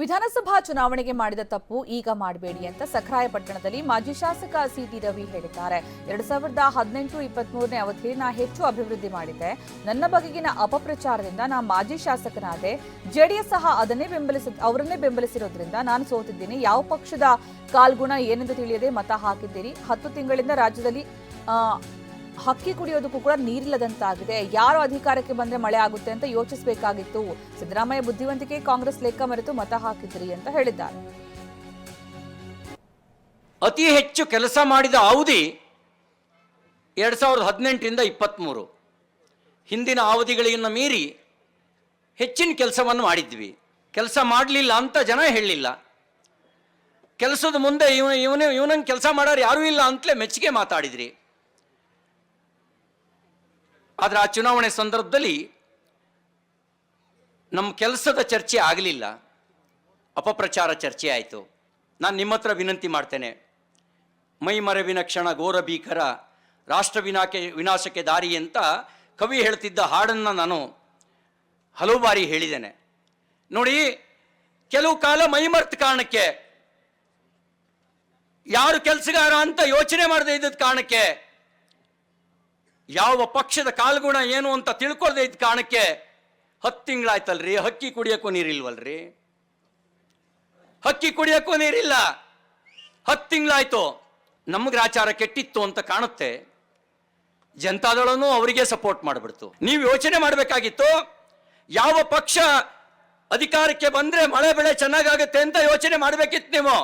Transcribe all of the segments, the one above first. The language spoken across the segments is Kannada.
ವಿಧಾನಸಭಾ ಚುನಾವಣೆಗೆ ಮಾಡಿದ ತಪ್ಪು ಈಗ ಮಾಡಬೇಡಿ ಅಂತ ಸಖರಾಯಪಟ್ಟಣದಲ್ಲಿ ಮಾಜಿ ಶಾಸಕ ಸಿಟಿ ರವಿ ಹೇಳಿದ್ದಾರೆ. ಎರಡ್ ಸಾವಿರದ ಹದಿನೆಂಟು ಇಪ್ಪತ್ಮೂರನೇ ಅವಧಿಯಲ್ಲಿ ನಾ ಹೆಚ್ಚು ಅಭಿವೃದ್ಧಿ ಮಾಡಿದ್ದೆ ನನ್ನ ಬಗೆಗಿನ ಅಪಪ್ರಚಾರದಿಂದ ನಾ ಮಾಜಿ ಶಾಸಕನಾದೆ. ಜೆಡಿಎಸ್ ಸಹ ಅದನ್ನೇ ಬೆಂಬಲಿಸ ಅವರನ್ನೇ ಬೆಂಬಲಿಸಿರೋದ್ರಿಂದ ನಾನು ಸೋತಿದ್ದೀನಿ. ಯಾವ ಪಕ್ಷದ ಕಾಲ್ಗುಣ ಏನೆಂದು ತಿಳಿಯದೆ ಮತ ಹಾಕಿದ್ದೀರಿ. ಹತ್ತು ತಿಂಗಳಿಂದ ರಾಜ್ಯದಲ್ಲಿ ಹಕ್ಕಿ ಕುಡಿಯೋದಕ್ಕೂ ಕೂಡ ನೀರಿಲ್ಲದಂತಾಗಿದೆ. ಯಾರು ಅಧಿಕಾರಕ್ಕೆ ಬಂದ್ರೆ ಮಳೆ ಆಗುತ್ತೆ ಅಂತ ಯೋಚಿಸಬೇಕಾಗಿತ್ತು. ಸಿದ್ದರಾಮಯ್ಯ ಬುದ್ಧಿವಂತಿಕೆ ಕಾಂಗ್ರೆಸ್ ಲೆಕ್ಕ ಮರೆತು ಮತ ಹಾಕಿದ್ರಿ ಅಂತ ಹೇಳಿದ್ದಾರೆ. ಅತಿ ಹೆಚ್ಚು ಕೆಲಸ ಮಾಡಿದ ಅವಧಿ ಎರಡು ಸಾವಿರದ ಹದಿನೆಂಟರಿಂದ ಇಪ್ಪತ್ತ್ಮೂರು ಹಿಂದಿನ ಅವಧಿಗಳಿಗಿನ್ನ ಮೀರಿ ಹೆಚ್ಚಿನ ಕೆಲಸವನ್ನು ಮಾಡಿದ್ವಿ. ಕೆಲಸ ಮಾಡಲಿಲ್ಲ ಅಂತ ಜನ ಹೇಳಲಿಲ್ಲ. ಕೆಲಸದ ಮುಂದೆ ಇವನು ಇವನು ಇವನಂಗೆ ಕೆಲಸ ಮಾಡೋರು ಯಾರೂ ಇಲ್ಲ ಅಂತಲೇ ಮೆಚ್ಚುಗೆ ಮಾತಾಡಿದ್ರಿ. ಆದರೆ ಆ ಚುನಾವಣೆ ಸಂದರ್ಭದಲ್ಲಿ ನಮ್ಮ ಕೆಲಸದ ಚರ್ಚೆ ಆಗಲಿಲ್ಲ. ಅಪಪ್ರಚಾರ ಚರ್ಚೆ ಆಯಿತು. ನಾನು ನಿಮ್ಮ ಹತ್ರ ವಿನಂತಿ ಮಾಡ್ತೇನೆ. ಮೈ ಮರವಿನ ಕ್ಷಣ ಘೋರ ಭೀಕರ, ರಾಷ್ಟ್ರ ವಿನಾಕೆ, ವಿನಾಶಕ್ಕೆ ದಾರಿ ಅಂತ ಕವಿ ಹೇಳ್ತಿದ್ದ ಹಾಡನ್ನು ನಾನು ಹಲವು ಬಾರಿ ಹೇಳಿದ್ದೇನೆ. ನೋಡಿ, ಕೆಲವು ಕಾಲ ಮೈಮರ್ತ ಕಾರಣಕ್ಕೆ, ಯಾರು ಕೆಲಸಗಾರ ಅಂತ ಯೋಚನೆ ಮಾಡದೇ ಇದ್ದದ ಕಾರಣಕ್ಕೆ ಯಾವ ಪಕ್ಷದ ಕಾಲ್ಗುಣ ಏನು ಅಂತ ತಿಳ್ಕೊಳ್ದೇ ಇದ್ದ ಕಾರಣಕ್ಕೆ ಹತ್ತು ತಿಂಗಳಾಯ್ತಲ್ರಿ, ಹಕ್ಕಿ ಕುಡಿಯೋಕ್ಕೂ ನೀರಿಲ್ವಲ್ರಿ? ಹಕ್ಕಿ ಕುಡಿಯೋಕ್ಕೂ ನೀರಿಲ್ಲ. ಹತ್ತು ತಿಂಗಳಾಯ್ತು. ನಮ್ಗೆ ಆಚಾರ ಕೆಟ್ಟಿತ್ತು ಅಂತ ಕಾಣುತ್ತೆ. ಜನತಾದಳನು ಅವರಿಗೆ ಸಪೋರ್ಟ್ ಮಾಡಿಬಿಡ್ತು. ನೀವು ಯೋಚನೆ ಮಾಡಬೇಕಾಗಿತ್ತು, ಯಾವ ಪಕ್ಷ ಅಧಿಕಾರಕ್ಕೆ ಬಂದ್ರೆ ಮಳೆ ಬೆಳೆ ಚೆನ್ನಾಗಾಗುತ್ತೆ ಅಂತ ಯೋಚನೆ ಮಾಡಬೇಕಿತ್ತು ನೀವು.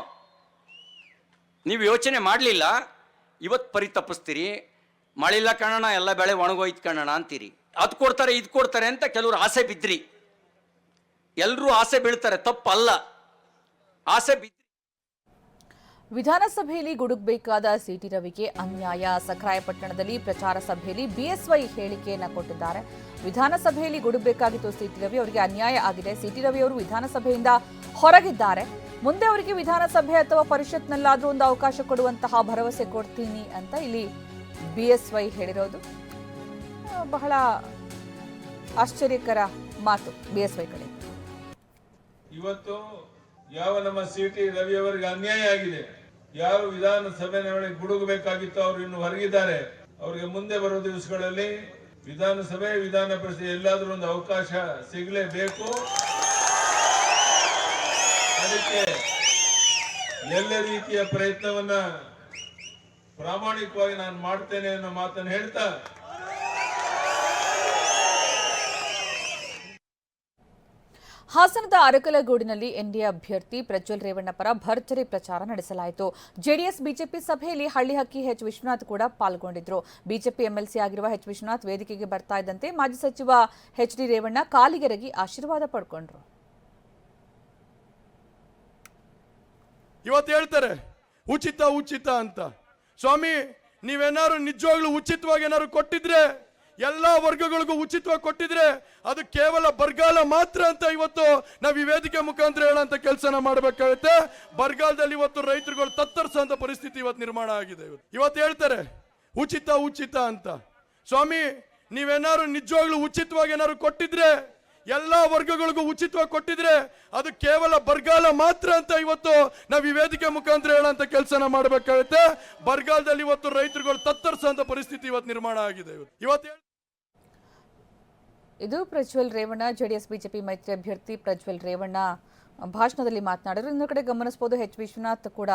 ನೀವು ಯೋಚನೆ ಮಾಡಲಿಲ್ಲ. ಇವತ್ತು ಪರಿತಪ್ಪಿಸ್ತೀರಿ ಮಳಿಲ್ಲ ಕಣಣ ಎಲ್ಲ ಬೆಳೆ ಒಣಗೋಯ್ತು ಕಣಣ ಅಂತೀರಿ. ಅದು ಕೊಡ್ತಾರೆ, ಇದು ಕೊಡ್ತಾರೆ ಅಂತ ಕೆಲವರು ಆಸೆ ಬಿದ್ರಿ. ಎಲ್ಲರೂ ಆಸೆ ಬೀಳ್ತಾರೆ, ತಪ್ಪಲ್ಲ. ಆಸೆ ಬಿದ್ರಿ. ವಿಧಾನಸಭೆಯಲ್ಲಿ ಗುಡುಗಬೇಕಾದ ಸಿಟಿ ರವಿಗೆ ಅನ್ಯಾಯ. ಸಖರಾಯಪಟ್ಟಣದಲ್ಲಿ ಪ್ರಚಾರ ಸಭೆಯಲ್ಲಿ ಬಿಎಸ್ವೈ ಹೇಳಿಕೆಯನ್ನ ಕೊಟ್ಟಿದ್ದಾರೆ. ವಿಧಾನಸಭೆಯಲ್ಲಿ ಗುಡುಗಬೇಕಾಗಿತ್ತು ಸಿಟಿ ರವಿ, ಅವರಿಗೆ ಅನ್ಯಾಯ ಆಗಿದೆ. ಸಿಟಿ ರವಿ ಅವರು ವಿಧಾನಸಭೆಯಿಂದ ಹೊರಗಿದ್ದಾರೆ. ಮುಂದೆ ಅವರಿಗೆ ವಿಧಾನಸಭೆ ಅಥವಾ ಪರಿಷತ್ನಲ್ಲಾದರೂ ಒಂದು ಅವಕಾಶ ಕೊಡುವಂತಹ ಭರವಸೆ ಕೊಡ್ತೀನಿ ಅಂತ ಇಲ್ಲಿ ಬಿಎಸ್ವೈ ಹೇಳಿರೋದು. ಬಹಳ ಆಶ್ಚರ್ಯಕರ ಮಾತು ಬಿ ಎಸ್ ವೈ ಕಡೆ. ಇವತ್ತು ಯಾವ ನಮ್ಮ ಸಿ ಟಿ ರವಿ ಅವರಿಗೆ ಅನ್ಯಾಯ ಆಗಿದೆ? ಯಾರು ವಿಧಾನಸಭೆ ಒಳಗೆ ಗುಡುಗಬೇಕಾಗಿತ್ತು ಅವರು ಇನ್ನು ಹೊರಗಿದ್ದಾರೆ. ಅವರಿಗೆ ಮುಂದೆ ಬರುವ ದಿವಸಗಳಲ್ಲಿ ವಿಧಾನಸಭೆ, ವಿಧಾನ ಪರಿಷತ್ ಎಲ್ಲಾದ್ರೂ ಒಂದು ಅವಕಾಶ ಸಿಗಲೇಬೇಕು. ಅದಕ್ಕೆ ಎಲ್ಲ ರೀತಿಯ ಪ್ರಯತ್ನವನ್ನ ಪ್ರಾಮಾಣಿಕವಾಗಿ ನಾನು ಮಾಡ್ತೇನೆ ಅನ್ನೋ ಮಾತನ್ನು ಹೇಳ್ತಾ. ಹಾಸನದ ಅರಕಲಗೂಡಿನಲ್ಲಿ ಎನ್ಡಿಎ ಅಭ್ಯರ್ಥಿ ಪ್ರಜ್ವಲ್ ರೇವಣ್ಣ ಪರ ಭರ್ಜರಿ ಪ್ರಚಾರ ನಡೆಸಲಾಯಿತು. ಜೆಡಿಎಸ್ ಬಿಜೆಪಿ ಸಭೆಯಲ್ಲಿ ಹಳ್ಳಿಹಕ್ಕಿ ಎಚ್. ವಿಶ್ವನಾಥ್ ಕೂಡ ಪಾಲ್ಗೊಂಡಿದ್ರು. ಬಿಜೆಪಿ ಎಂಎಲ್ಸಿ ಆಗಿರುವ ಎಚ್. ವಿಶ್ವನಾಥ್ ವೇದಿಕೆಗೆ ಬರ್ತಾ ಇದ್ದಂತೆ ಮಾಜಿ ಸಚಿವ ಎಚ್. ಡಿ. ರೇವಣ್ಣ ಕಾಲಿಗೆರಗಿ ಆಶೀರ್ವಾದ ಪಡ್ಕೊಂಡ್ರು. ಇವತ್ತು ಹೇಳ್ತಾರೆ ಉಚಿತ ಉಚಿತ ಅಂತ. ಸ್ವಾಮಿ, ನೀವೇನಾದ್ರು ನಿಜವಾಗ್ಲೂ ಉಚಿತವಾಗಿ ಏನಾದ್ರು ಕೊಟ್ಟಿದ್ರೆ, ಎಲ್ಲಾ ವರ್ಗಗಳಿಗೂ ಉಚಿತವಾಗಿ ಕೊಟ್ಟಿದ್ರೆ, ಅದು ಕೇವಲ ಬರಗಾಲ ಮಾತ್ರ ಅಂತ ಇವತ್ತು ನಾವು ಈ ವೇದಿಕೆ ಮುಖಾಂತರ ಹೇಳೋಂಥ ಕೆಲಸನ ಮಾಡಬೇಕಾಗುತ್ತೆ. ಬರಗಾಲದಲ್ಲಿ ಇವತ್ತು ರೈತರುಗಳು ತತ್ತರಿಸೋಂತ ಪರಿಸ್ಥಿತಿ ಇವತ್ತು ನಿರ್ಮಾಣ ಆಗಿದೆ ಇವತ್ತು ಹೇಳ್ತಾರೆ, ಉಚಿತ ಉಚಿತ ಅಂತ. ಸ್ವಾಮಿ, ನೀವೇನಾದ್ರು ನಿಜವಾಗ್ಲೂ ಉಚಿತವಾಗಿ ಏನಾದ್ರು ಕೊಟ್ಟಿದ್ರೆ ಎಲ್ಲಾ ವರ್ಗಗಳಿಗೂ ಉಚಿತವಾಗಿ ಕೊಟ್ಟಿದ್ರೆ ಅದು ಕೇವಲ ಬರಗಾಲ ಮಾತ್ರ ಅಂತ ಇವತ್ತು ನಾವು ಈ ವೇದಿಕೆ ಮುಖಾಂತರ ಹೇಳೋಂಥ ಕೆಲಸನ ಮಾಡಬೇಕಾಗುತ್ತೆ. ಬರಗಾಲದಲ್ಲಿ ಇವತ್ತು ರೈತರುಗಳು ತತ್ತರಿಸೋಂತ ಪರಿಸ್ಥಿತಿ ಇವತ್ತು ನಿರ್ಮಾಣ ಆಗಿದೆ. ಇವತ್ತು ಇದು ಪ್ರಜ್ವಲ್ ರೇವಣ್ಣ, ಜೆಡಿಎಸ್, ಬಿಜೆಪಿ ಮೈತ್ರಿ ಅಭ್ಯರ್ಥಿ ಪ್ರಜ್ವಲ್ ರೇವಣ್ಣ. ಭಾಷಣದಲ್ಲಿ ಮಾತನಾಡಿದ್ರು. ಇನ್ನೊಂದು ಕಡೆ ಗಮನಿಸಬಹುದು ಎಚ್. ವಿಶ್ವನಾಥ್ ಕೂಡ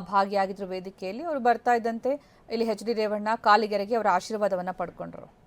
ಭಾಗಿಯಾಗಿದ್ರು ವೇದಿಕೆಯಲ್ಲಿ. ಅವರು ಬರ್ತಾ ಇದ್ದಂತೆ. ಇಲ್ಲಿ ಎಚ್. ಡಿ. ರೇವಣ್ಣ ಕಾಲಿಗೆರೆಗೆ ಅವರ ಆಶೀರ್ವಾದವನ್ನ ಪಡ್ಕೊಂಡ್ರು.